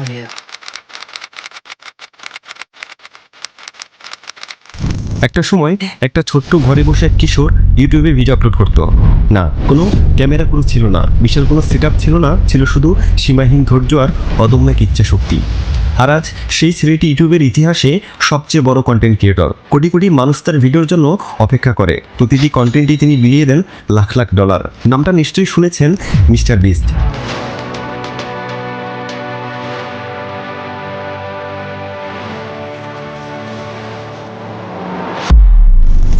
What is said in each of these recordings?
Oh yeah. একটা সময় একটা ছোট্ট ঘরে বসে এক কিশোর ইউটিউবে ভিডিও আপলোড করতো। না, কোনো ক্যামেরা ক্রু ছিল না, বিশাল কোনো সেট ছিল না, ছিল শুধু সীমাহীন ধৈর্য আর অদম্য এক ইচ্ছা শক্তি আর আজ সেই ছেলেটি ইউটিউবের ইতিহাসে সবচেয়ে বড় কন্টেন্ট ক্রিয়েটর কোটি কোটি মানুষ তার ভিডিওর জন্য অপেক্ষা করে। প্রতিটি কন্টেন্টই তিনি বিলিয়ে দেন লাখ লাখ ডলার নামটা নিশ্চয়ই শুনেছেন মিস্টার বিস্ট।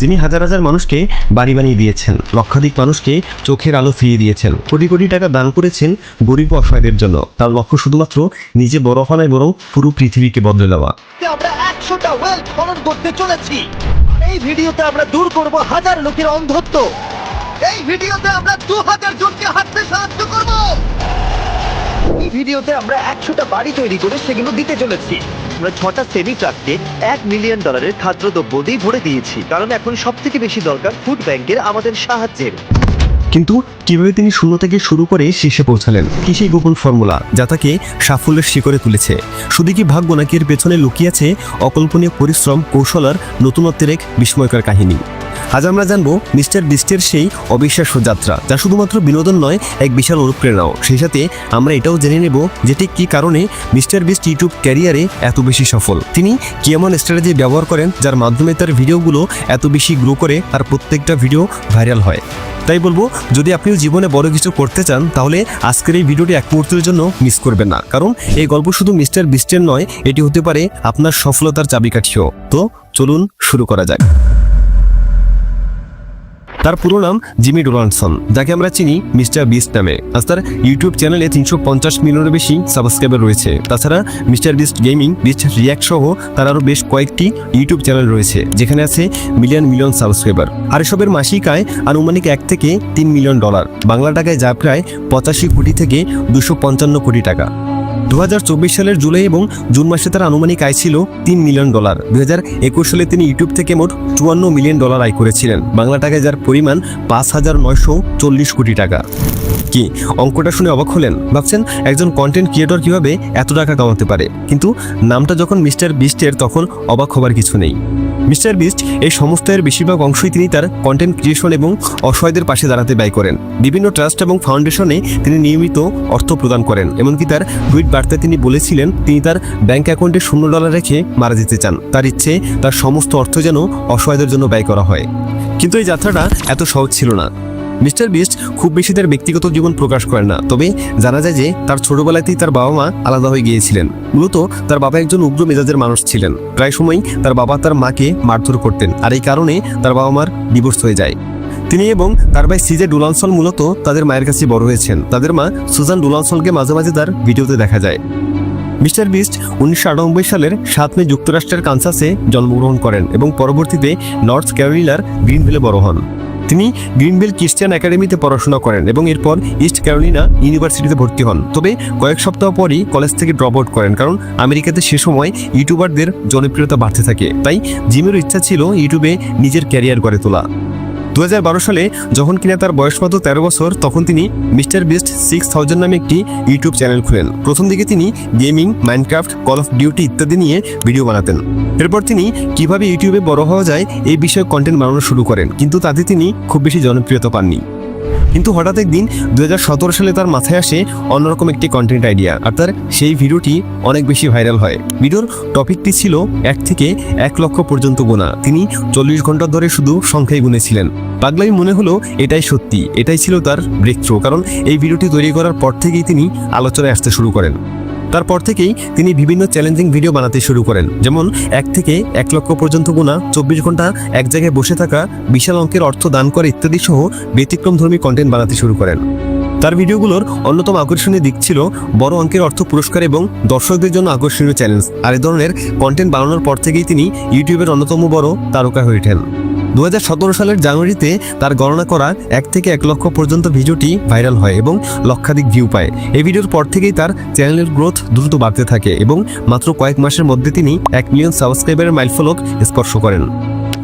যিনি হাজার হাজার মানুষকে বাড়ি বানিয়ে দিয়েছেন, লক্ষাধিক মানুষকে চোখের আলো ফিরিয়ে দিয়েছেন। কোটি কোটি টাকা দান করেছেন গরিব অসহায়দের জন্য। তার লক্ষ্য শুধুমাত্র নিজে বড় হওয়া নয় বরং পুরো পৃথিবীকে বদলে দেওয়া। করতে চলেছি এই ভিডিওতে আমরা দূর করব হাজার লোকের অন্ধত্ব। এই ভিডিওতে আমরা দু হাজার জনকে হাঁটতে সাহায্য করব। এই ভিডিওতে আমরা একশোটা বাড়ি তৈরি করে সেগুলো দিতে চলেছি। আমরা ছটা সেমি ট্রাককে এক মিলিয়ন ডলারের খাদ্যদ্রব্য দিয়ে ভরে দিয়েছি। কারণ এখন সব থেকে বেশি দরকার ফুড ব্যাংকের আমাদের সাহায্যের। কিন্তু কীভাবে তিনি শূন্য থেকে শুরু করে শীর্ষে পৌঁছালেন? কি সেই গোপন ফর্মুলা যা তাকে সাফল্যের শিখরে তুলেছে? শুধু কি ভাগ্য নাকি এর পেছনে লুকিয়ে আছে অকল্পনীয় পরিশ্রম, কৌশল আর নতুনত্বের এক বিস্ময়কর কাহিনী? আজ আমরা জানব মিস্টার বিস্টের সেই অবিশ্বাস্য যাত্রা, যা শুধুমাত্র বিনোদন নয়, এক বিশাল অনুপ্রেরণাও। সেই সাথে আমরা এটাও জেনে নেব যে ঠিক কী কারণে মিস্টার বিস্ট ইউটিউব ক্যারিয়ারে এত বেশি সফল। তিনি কি এমন স্ট্র্যাটেজি ব্যবহার করেন, যার মাধ্যমে তার ভিডিওগুলো এত বেশি গ্রো করে আর প্রত্যেকটা ভিডিও ভাইরাল হয়। তাই বলব, যদি আপনিও জীবনে বড় কিছু করতে চান, তাহলে আজকের এই ভিডিওটি এক মুহূর্তের জন্য মিস করবেন না। কারণ এই গল্প শুধু মিস্টার বিস্টের নয়, এটি হতে পারে আপনার সফলতার চাবিকাঠিও। তো চলুন শুরু করা যাক। তার পুরো নাম জিমি ডোনাল্ডসন, যাকে আমরা চিনি মিস্টার বিস্ট নামে। আজ তার ইউটিউব চ্যানেলে তিনশো পঞ্চাশ মিলিয়নের বেশি সাবস্ক্রাইবার রয়েছে। তাছাড়া mister Beast gaming, Beast react সহ তার আরও বেশ কয়েকটি ইউটিউব চ্যানেল রয়েছে, যেখানে আছে মিলিয়ন মিলিয়ন সাবস্ক্রাইবার। আর এসবের মাসিক আয় আনুমানিক এক থেকে তিন মিলিয়ন ডলার, বাংলা টাকায় যা প্রায় পঁচাশি কোটি থেকে দুশো পঞ্চান্ন কোটি টাকা। দু হাজার চব্বিশ সালের জুলাই এবং জুন মাসে তার আনুমানিক আয় ছিল তিন মিলিয়ন ডলার। দু হাজার একুশ সালে তিনি ইউটিউব থেকে মোট চুয়ান্ন মিলিয়ন ডলার আয় করেছিলেন। বাংলা টাকায় যার পরিমাণ পাঁচ হাজার নয়শো চল্লিশ কোটি টাকা। কি, অঙ্কটা শুনে অবাক হলেন? ভাবছেন একজন কন্টেন্ট ক্রিয়েটর কীভাবে এত টাকা কামাতে পারে? কিন্তু নামটা যখন মিস্টার বিস্টের, তখন অবাক হবার কিছু নেই। মিস্টার বিস্ট এই সমস্তের বেশিরভাগ অংশই তিনি তার কন্টেন্ট ক্রিয়েশন এবং অসহায়দের পাশে দাঁড়াতে ব্যয় করেন। বিভিন্ন ট্রাস্ট এবং ফাউন্ডেশনে তিনি নিয়মিত অর্থ প্রদান করেন, এমনকি তার টুইট বার্তায় তিনি বলেছিলেন, তিনি তার ব্যাংক অ্যাকাউন্টে শূন্য ডলার রেখে মারা যেতে চান। তার ইচ্ছে, তার সমস্ত অর্থ যেন অসহায়দের জন্য ব্যয় করা হয়। কিন্তু এই যাত্রাটা এত সহজ ছিল না। মিস্টার বিস্ট খুব বেশি তার ব্যক্তিগত জীবন প্রকাশ করেন না। তবে জানা যায় যে, তার ছোটবেলাতেই তার বাবা মা আলাদা হয়ে গিয়েছিলেন। মূলত তার বাবা একজন উগ্র মেজাজের মানুষ ছিলেন। প্রায় সময়ই তার বাবা তার মাকে মারধর করতেন। আর এই কারণে তার বাবা মার ডিভোর্স হয়ে যায়। তিনি এবং তার ভাই সিজে ডুলানসল মূলত তাদের মায়ের কাছে বড় হয়েছেন। তাদের মা সুজান ডুলানসলকে মাঝে মাঝে তার ভিডিওতে দেখা যায়। মিস্টার বিস্ট উনিশশো আটানব্বই সালের সাত মে যুক্তরাষ্ট্রের কানসাসে জন্মগ্রহণ করেন এবং পরবর্তীতে নর্থ ক্যারোলিনার গ্রিনভিলে বড় হন। তিনি গ্রিনভিল ক্রিশ্চিয়ান একাডেমিতে পড়াশোনা করেন এবং এরপর ইস্ট ক্যারোলিনা ইউনিভার্সিটিতে ভর্তি হন। তবে কয়েক সপ্তাহ পরই কলেজ থেকে ড্রপ আউট করেন কারণ আমেরিকাতে সে সময় ইউটিউবারদের জনপ্রিয়তা বাড়তে থাকে। তাই জিমেরও ইচ্ছা ছিল ইউটিউবে নিজের ক্যারিয়ার গড়ে তোলা। দু হাজার বারো সালে যখন কিনা তার বয়স মাত্র তেরো বছর, তখন তিনি মিস্টার বিস্ট সিক্স থাউজেন্ড নামে একটি ইউটিউব চ্যানেল খুলেন। প্রথম দিকে তিনি gaming, Minecraft, call of duty ইত্যাদি নিয়ে ভিডিও বানাতেন। এরপর তিনি কীভাবে ইউটিউবে বড় হওয়া যায়, এই বিষয়ে কন্টেন্ট বানানো শুরু করেন। কিন্তু তাতে তিনি খুব বেশি জনপ্রিয়তা পাননি। কিন্তু হঠাৎ একদিন দু হাজার সতেরো সালে তার মাথায় আসে অন্যরকম একটি কন্টেন্ট আইডিয়া আর তার সেই ভিডিওটি অনেক বেশি ভাইরাল হয়। ভিডিওর টপিকটি ছিল এক থেকে এক লক্ষ পর্যন্ত গোনা। তিনি চল্লিশ ঘণ্টা ধরে শুধু সংখ্যায় গুনেছিলেন। পাগলাই মনে হলো এটাই সত্যি, এটাই ছিল তার ব্রেক কারণ এই ভিডিওটি তৈরি করার পর থেকেই তিনি আলোচনায় আসতে শুরু করেন। তারপর থেকেই তিনি বিভিন্ন চ্যালেঞ্জিং ভিডিও বানাতে শুরু করেন। যেমন, এক থেকে এক লক্ষ পর্যন্ত গোনা চব্বিশ ঘণ্টা এক জায়গায় বসে থাকা, বিশাল অঙ্কের অর্থ দান করে ইত্যাদি সহ ব্যতিক্রমধর্মী কন্টেন্ট বানাতে শুরু করেন। তার ভিডিওগুলোর অন্যতম আকর্ষণীয় দিক ছিল বড় অঙ্কের অর্থ পুরস্কার এবং দর্শকদের জন্য আকর্ষণীয় চ্যালেঞ্জ আর এ ধরনের কন্টেন্ট বানানোর পর থেকেই তিনি ইউটিউবের অন্যতম বড় তারকা হয়ে ওঠেন। দু হাজার সতেরো সালের জানুয়ারিতে তার গণনা করা এক থেকে এক লক্ষ পর্যন্ত ভিডিওটি ভাইরাল হয় এবং লক্ষাধিক ভিউ পায়। এই ভিডিওর পর থেকেই তার চ্যানেলের গ্রোথ দ্রুত বাড়তে থাকে এবং মাত্র কয়েক মাসের মধ্যে তিনি এক মিলিয়ন সাবস্ক্রাইবারের মাইলফলক স্পর্শ করেন।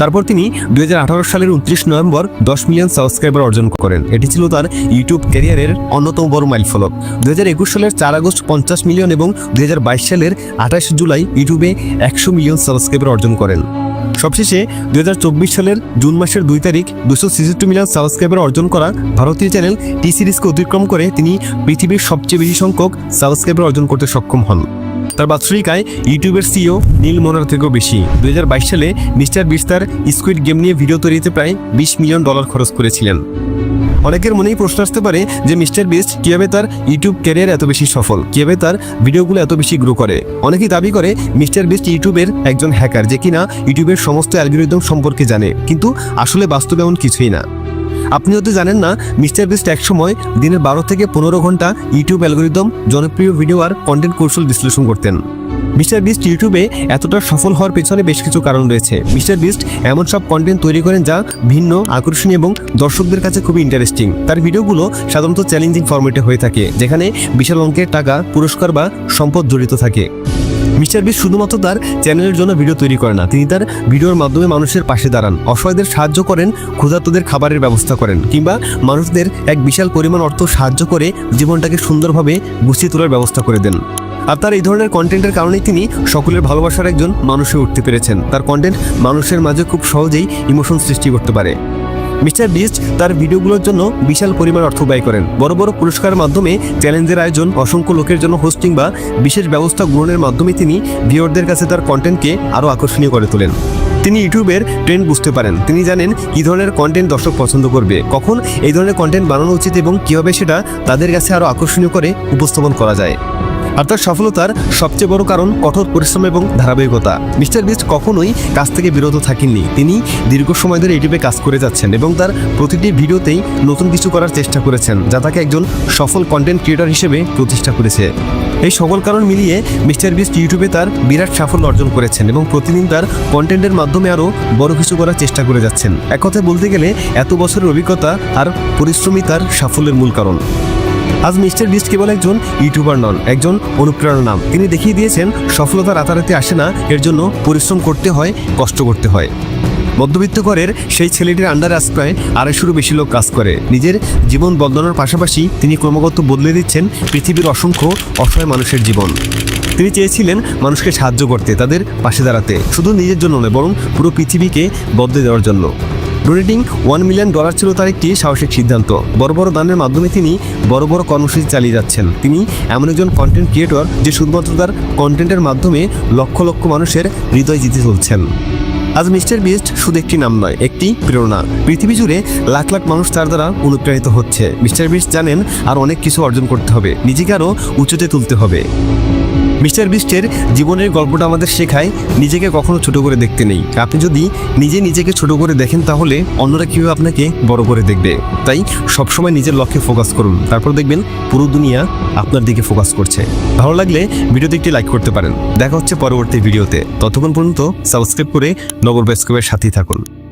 তারপর তিনি দু হাজার আঠারো সালের উনত্রিশ নভেম্বর দশ মিলিয়ন সাবস্ক্রাইবার অর্জন করেন। এটি ছিল তার ইউটিউব ক্যারিয়ারের অন্যতম বড় মাইলফলক। দু হাজার একুশ সালের চার আগস্ট পঞ্চাশ মিলিয়ন এবং দু হাজার বাইশ সালের আঠাশ জুলাই ইউটিউবে একশো মিলিয়ন সাবস্ক্রাইবার অর্জন করেন। সবশেষে দুই হাজার চব্বিশ সালের জুন মাসের দুই তারিখ দুশো ছেষট্টি মিলিয়ন সাবস্ক্রাইবার অর্জন করা ভারতীয় চ্যানেল টি সিরিজকে অতিক্রম করে তিনি পৃথিবীর সবচেয়ে বেশি সংখ্যক সাবস্ক্রাইবার অর্জন করতে সক্ষম হন। তার বাৎসরিক আয় ইউটিউবের সিও নীল মোনার থেকেও বেশি। দুই হাজার বাইশ সালে মিস্টার বিস্তার স্কুইড গেম নিয়ে ভিডিও তৈরিতে প্রায় বিশ মিলিয়ন ডলার খরচ করেছিলেন। অনেকের মনেই প্রশ্ন আসতে পারে যে মিস্টার বিস্ট কীভাবে তার ইউটিউব ক্যারিয়ার এত বেশি সফল, কীভাবে তার ভিডিওগুলো এত বেশি গ্রো করে। অনেকেই দাবি করে মিস্টার বিস্ট ইউটিউবের একজন হ্যাকার যে কিনা ইউটিউবের সমস্ত অ্যালগোরিদম সম্পর্কে জানে, কিন্তু আসলে বাস্তবে এমন কিছুই না। আপনি হয়তো জানেন না, মিস্টার বিস্ট একসময় দিনের বারো থেকে পনেরো ঘণ্টা ইউটিউব অ্যালগোরিদম জনপ্রিয় ভিডিও আর কন্টেন্ট কৌশল বিশ্লেষণ করতেন। মিস্টার বিস্ট ইউটিউবে এতটা সফল হওয়ার পেছনে বেশ কিছু কারণ রয়েছে। মিস্টার বিস্ট এমন সব কন্টেন্ট তৈরি করেন যা ভিন্ন, আকর্ষণীয় এবং দর্শকদের কাছে খুবই ইন্টারেস্টিং তার ভিডিওগুলো সাধারণত চ্যালেঞ্জিং ফরম্যাটে হয়ে থাকে, যেখানে বিশাল অঙ্কের টাকা, পুরস্কার বা সম্পদ জড়িত থাকে। মিস্টার বিস্ট শুধুমাত্র তার চ্যানেলের জন্য ভিডিও তৈরি করে না, তিনি তার ভিডিওর মাধ্যমে মানুষের পাশে দাঁড়ান, অসহায়দের সাহায্য করেন, ক্ষুধার্তদের খাবারের ব্যবস্থা করেন, কিংবা মানুষদের এক বিশাল পরিমাণ অর্থ সাহায্য করে জীবনটাকে সুন্দরভাবে গুছিয়ে তোলার ব্যবস্থা করে দেন। আর তার এই ধরনের কন্টেন্টের কারণেই তিনি সকলের ভালোবাসার একজন মানুষে উঠতে পেরেছেন। তার কন্টেন্ট মানুষের মাঝে খুব সহজেই ইমোশন সৃষ্টি করতে পারে। মিস্টার বিস্ট তার ভিডিওগুলোর জন্য বিশাল পরিমাণ অর্থ ব্যয় করেন। বড় বড় পুরস্কারের মাধ্যমে চ্যালেঞ্জের আয়োজন, অসংখ্য লোকের জন্য হোস্টিং বা বিশেষ ব্যবস্থা গ্রহণের মাধ্যমে তিনি ভিওরদের কাছে তার কন্টেন্টকে আরও আকর্ষণীয় করে তোলেন। তিনি ইউটিউবের ট্রেন্ড বুঝতে পারেন। তিনি জানেন কী ধরনের কন্টেন্ট দর্শক পছন্দ করবে, কখন এই ধরনের কন্টেন্ট বানানো উচিত এবং কীভাবে সেটা তাদের কাছে আরও আকর্ষণীয় করে উপস্থাপন করা যায়। আর তার সফলতার সবচেয়ে বড় কারণ কঠোর পরিশ্রম এবং ধারাবাহিকতা। মিস্টার বিস্ট কখনোই কাজ থেকে বিরত থাকেননি। তিনি দীর্ঘ সময় ধরে ইউটিউবে কাজ করে যাচ্ছেন এবং তার প্রতিটি ভিডিওতেই নতুন কিছু করার চেষ্টা করেছেন, যা তাকে একজন সফল কন্টেন্ট ক্রিয়েটর হিসেবে প্রতিষ্ঠা করেছে। এই সকল কারণ মিলিয়ে মিস্টার বিস্ট ইউটিউবে তার বিরাট সাফল্য অর্জন করেছেন এবং প্রতিদিন তার কন্টেন্টের মাধ্যমে আরও বড় কিছু করার চেষ্টা করে যাচ্ছেন। এক কথায় বলতে গেলে, এত বছরের অভিজ্ঞতা আর পরিশ্রমই তার সাফল্যের মূল কারণ। আজ মিস্টার বিস্ট কেবল একজন ইউটিউবার নন, একজন অনুপ্রেরণা নাম। তিনি দেখিয়ে দিয়েছেন, সফলতা রাতারাতি আসে না, এর জন্য পরিশ্রম করতে হয়, কষ্ট করতে হয়। মধ্যবিত্ত ঘরের সেই ছেলেটির আন্ডার আজ প্রায় আড়াইশোরও বেশি লোক কাজ করে। নিজের জীবন বদলানোর পাশাপাশি তিনি ক্রমাগত বদলে দিচ্ছেন পৃথিবীর অসংখ্য অসহায় মানুষের জীবন। তিনি চেয়েছিলেন মানুষকে সাহায্য করতে, তাদের পাশে দাঁড়াতে, শুধু নিজের জন্য নয়, বরং পুরো পৃথিবীকে বদলে দেওয়ার জন্য। ডোনেটিং ওয়ান মিলিয়ন ডলার ছিল তার একটি সাহসিক সিদ্ধান্ত। বড় বড় দানের মাধ্যমে তিনি বড় বড় কর্মসূচি চালিয়ে যাচ্ছেন। তিনি এমন একজন কন্টেন্ট ক্রিয়েটর যে শুধুমাত্র তার কন্টেন্টের মাধ্যমে লক্ষ লক্ষ মানুষের হৃদয় জিতে চলছেন। আজ মিস্টার বিস্ট শুধু একটি নাম নয়, একটি প্রেরণা। পৃথিবী জুড়ে লাখ লাখ মানুষ তার দ্বারা অনুপ্রাণিত হচ্ছে। মিস্টার বিস্ট জানেন আর অনেক কিছু অর্জন করতে হবে। নিজেকে আরও উঁচুতে তুলতে হবে। মিস্টার বিস্টের জীবনের গল্পটা আমাদের শেখায়, নিজেকে কখনো ছোট করে দেখতে নেই। আপনি যদি নিজে নিজেকে ছোট করে দেখেন তাহলে অন্যরা কীভাবে আপনাকে বড় করে দেখবে? তাই সবসময় নিজের লক্ষ্যে ফোকাস করুন। তারপর দেখবেন পুরো দুনিয়া আপনার দিকে ফোকাস করছে। ভালো লাগলে ভিডিওতে একটি লাইক করতে পারেন। দেখা হচ্ছে পরবর্তী ভিডিওতে ততক্ষণ পর্যন্ত সাবস্ক্রাইব করে নগর বেস্কোপের সাথেই থাকুন।